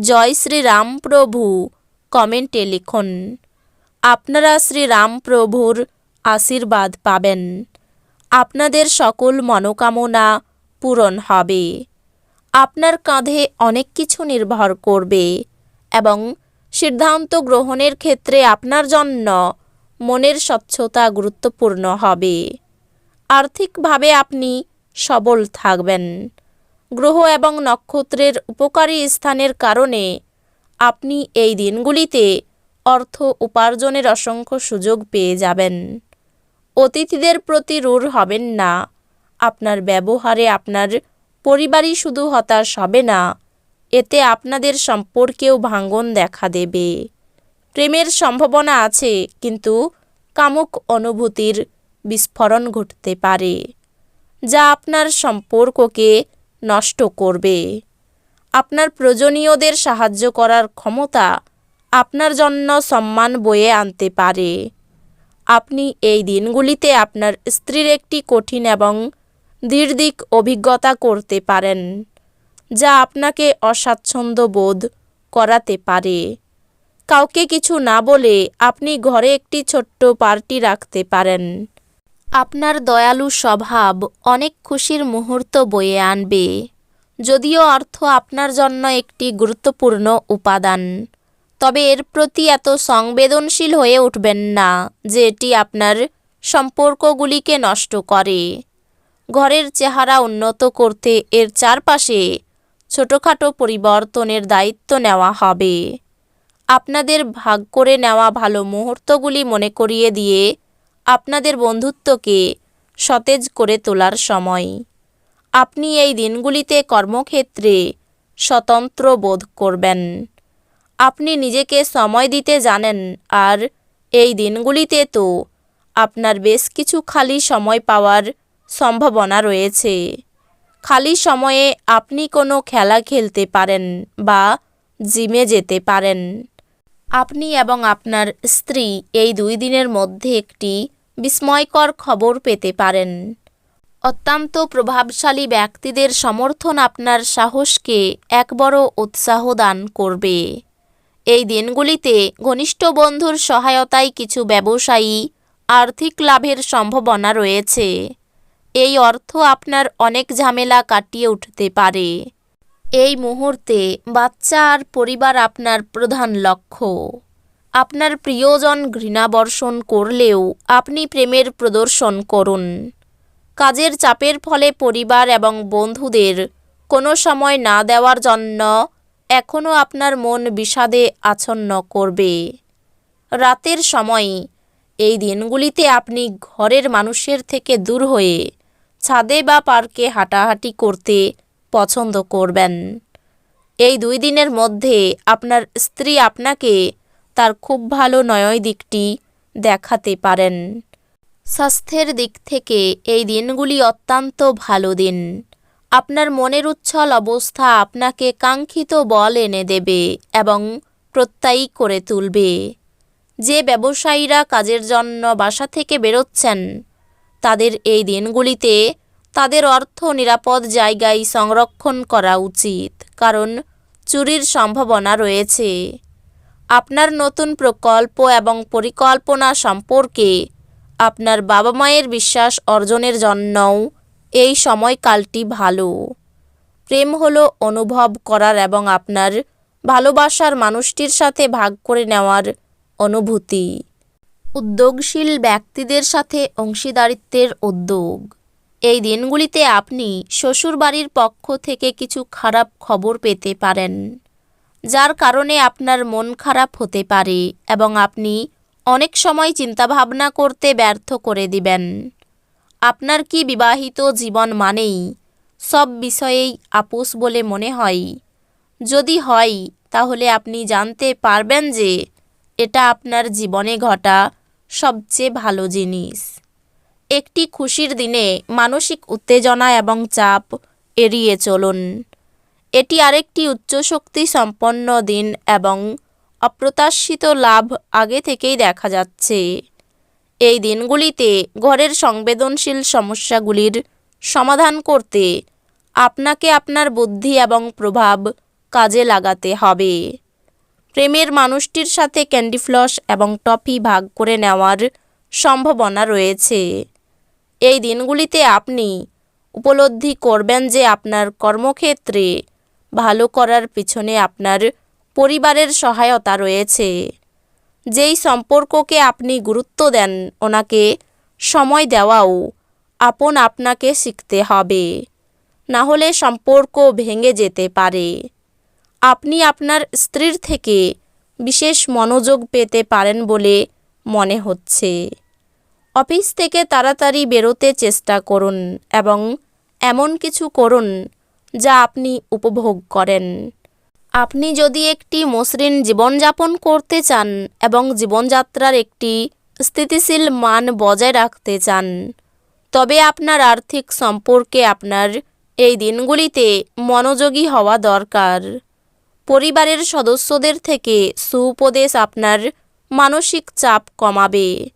জয় শ্রীরামপ্রভু, কমেন্টে লিখুন। আপনারা শ্রীরামপ্রভুর আশীর্বাদ পাবেন। আপনাদের সকল মনোকামনা পূরণ হবে। আপনার কাঁধে অনেক কিছু নির্ভর করবে এবং সিদ্ধান্ত গ্রহণের ক্ষেত্রে আপনার জন্য মনের স্বচ্ছতা গুরুত্বপূর্ণ হবে। আর্থিকভাবে আপনি সবল থাকবেন। গ্রহ এবং নক্ষত্রের উপকারী স্থানের কারণে আপনি এই দিনগুলিতে অর্থ উপার্জনের অসংখ্য সুযোগ পেয়ে যাবেন। অতিথিদের প্রতি রূঢ় হবেন না। আপনার ব্যবহারে আপনার পরিবারই শুধু হতাশ হবে না, এতে আপনাদের সম্পর্কেও ভাঙ্গন দেখা দেবে। প্রেমের সম্ভাবনা আছে, কিন্তু কামুক অনুভূতির বিস্ফোরণ ঘটতে পারে, যা আপনার সম্পর্ককে নষ্ট করবে। আপনার প্রয়োজনীয়দের সাহায্য করার ক্ষমতা আপনার জন্য সম্মান বয়ে আনতে পারে। আপনি এই দিনগুলিতে আপনার স্ত্রীর একটি কঠিন এবং দীর্ঘিক অভিজ্ঞতা করতে পারেন, যা আপনাকে অস্বাচ্ছন্দ্য বোধ করাতে পারে। কাউকে কিছু না বলে আপনি ঘরে একটি ছোট্ট পার্টি রাখতে পারেন। আপনার দয়ালু স্বভাব অনেক খুশির মুহূর্ত বয়ে আনবে। যদিও অর্থ আপনার জন্য একটি গুরুত্বপূর্ণ উপাদান, তবে এর প্রতি এত সংবেদনশীল হয়ে উঠবেন না যে এটি আপনার সম্পর্কগুলিকে নষ্ট করে। ঘরের চেহারা উন্নত করতে এর চারপাশে ছোটোখাটো পরিবর্তনের দায়িত্ব নেওয়া হবে। আপনাদের ভাগ করে নেওয়া ভালো মুহূর্তগুলি মনে করিয়ে দিয়ে আপনাদের বন্ধুত্বকে সতেজ করে তোলার সময়। আপনি এই দিনগুলিতে কর্মক্ষেত্রে স্বতন্ত্র বোধ করবেন। আপনি নিজেকে সময় দিতে জানেন, আর এই দিনগুলিতে তো আপনার বেশ কিছু খালি সময় পাওয়ার সম্ভাবনা রয়েছে। খালি সময়ে আপনি কোনো খেলা খেলতে পারেন বা জিমে যেতে পারেন। আপনি এবং আপনার স্ত্রী এই দুই দিনের মধ্যে একটি বিস্ময়কর খবর পেতে পারেন। অত্যন্ত প্রভাবশালী ব্যক্তিদের সমর্থন আপনার সাহসকে এক বড় উৎসাহ দান করবে। এই দিনগুলিতে ঘনিষ্ঠ বন্ধুর সহায়তায় কিছু ব্যবসায়ী আর্থিক লাভের সম্ভাবনা রয়েছে। এই অর্থ আপনার অনেক ঝামেলা কাটিয়ে উঠতে পারে। এই মুহূর্তে বাচ্চা আর পরিবার আপনার প্রধান লক্ষ্য। আপনার প্রিয়জন ঘৃণা বর্ষণ করলেও আপনি প্রেমের প্রদর্শন করুন। কাজের চাপের ফলে পরিবার এবং বন্ধুদের কোনো সময় না দেওয়ার জন্য এখনও আপনার মন বিষাদে আচ্ছন্ন করবে। রাতের সময় এই দিনগুলিতে আপনি ঘরের মানুষের থেকে দূর হয়ে ছাদে বা পার্কে হাঁটাহাঁটি করতে পছন্দ করবেন। এই দুই দিনের মধ্যে আপনার স্ত্রী আপনাকে তার খুব ভালো নয় দিকটি দেখাতে পারেন। স্বাস্থ্যের দিক থেকে এই দিনগুলি অত্যন্ত ভালো দিন। আপনার মনের উচ্ছল অবস্থা আপনাকে কাঙ্ক্ষিত বল এনে দেবে এবং প্রত্যয়ী করে তুলবে। যে ব্যবসায়ীরা কাজের জন্য বাসা থেকে বেরোচ্ছেন, তাদের এই দিনগুলিতে তাদের অর্থ নিরাপদ জায়গায় সংরক্ষণ করা উচিত, কারণ চুরির সম্ভাবনা রয়েছে। আপনার নতুন প্রকল্প এবং পরিকল্পনা সম্পর্কে আপনার বাবা মায়ের বিশ্বাস অর্জনের জন্যও এই সময়কালটি ভালো। প্রেম হলো অনুভব করার এবং আপনার ভালোবাসার মানুষটির সাথে ভাগ করে নেওয়ার অনুভূতি। উদ্যোগশীল ব্যক্তিদের সাথে অংশীদারিত্বের উদ্যোগ। এই দিনগুলিতে আপনি শ্বশুরবাড়ির পক্ষ থেকে কিছু খারাপ খবর পেতে পারেন। যার কারণে আপনার মন খারাপ হতে পারে এবং আপনি অনেক সময় চিন্তাভাবনা করতে ব্যর্থ করে দিবেন। আপনার কি বিবাহিত জীবন মানেই সব বিষয়েই আপোষ বলে মনে হয়? যদি হয়, তাহলে আপনি জানতে পারবেন যে এটা আপনার জীবনে ঘটা সবচেয়ে ভালো জিনিস। একটি খুশির দিনে মানসিক উত্তেজনা এবং চাপ এড়িয়ে চলুন। এটি আরেকটি উচ্চশক্তি সম্পন্ন দিন এবং অপ্রত্যাশিত লাভ আগে থেকেই দেখা যাচ্ছে। এই দিনগুলিতে ঘরের সংবেদনশীল সমস্যাগুলির সমাধান করতে আপনাকে আপনার বুদ্ধি এবং প্রভাব কাজে লাগাতে হবে। প্রেমের মানুষটির সাথে ক্যান্ডি ফ্লস এবং টফি ভাগ করে নেওয়ার সম্ভাবনা রয়েছে। এই দিনগুলিতে আপনি উপলব্ধি করবেন যে আপনার কর্মক্ষেত্রে ভালো করার পিছনে আপনার পরিবারের সহায়তা রয়েছে। যেই সম্পর্ককে আপনি গুরুত্ব দেন, ওনাকে সময় দেওয়াও আপন আপনাকে শিখতে হবে। না হলে সম্পর্ক ভেঙে যেতে পারে। আপনি আপনার স্ত্রীর থেকে বিশেষ মনোযোগ পেতে পারেন বলে মনে হচ্ছে। অফিস থেকে তাড়াতাড়ি বেরোতে চেষ্টা করুন এবং এমন কিছু করুন যা আপনি উপভোগ করেন। আপনি যদি একটি মসৃণ জীবনযাপন করতে চান এবং জীবনযাত্রার একটি স্থিতিশীল মান বজায় রাখতে চান, তবে আপনার আর্থিক সম্পর্কে আপনার এই দিনগুলিতে মনোযোগী হওয়া দরকার। পরিবারের সদস্যদের থেকে সুউপদেশ আপনার মানসিক চাপ কমাবে।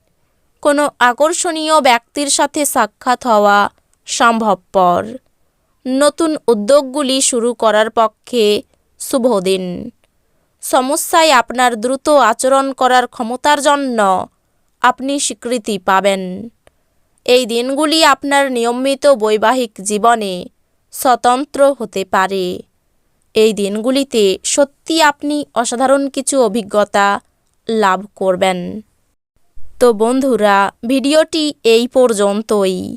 কোনো আকর্ষণীয় ব্যক্তির সাথে সাক্ষাৎ হওয়া সম্ভবপর। নতুন উদ্যোগগুলি শুরু করার পক্ষে শুভ দিন সমস্যায় আপনার দ্রুত আচরণ করার ক্ষমতার জন্য আপনি স্বীকৃতি পাবেন। এই দিনগুলি আপনার নিয়মিত বৈবাহিক জীবনে স্বতন্ত্র হতে পারে। এই দিনগুলিতে সত্যি আপনি অসাধারণ কিছু অভিজ্ঞতা লাভ করবেন। তো বন্ধুরা, ভিডিওটি এই পর্যন্তই।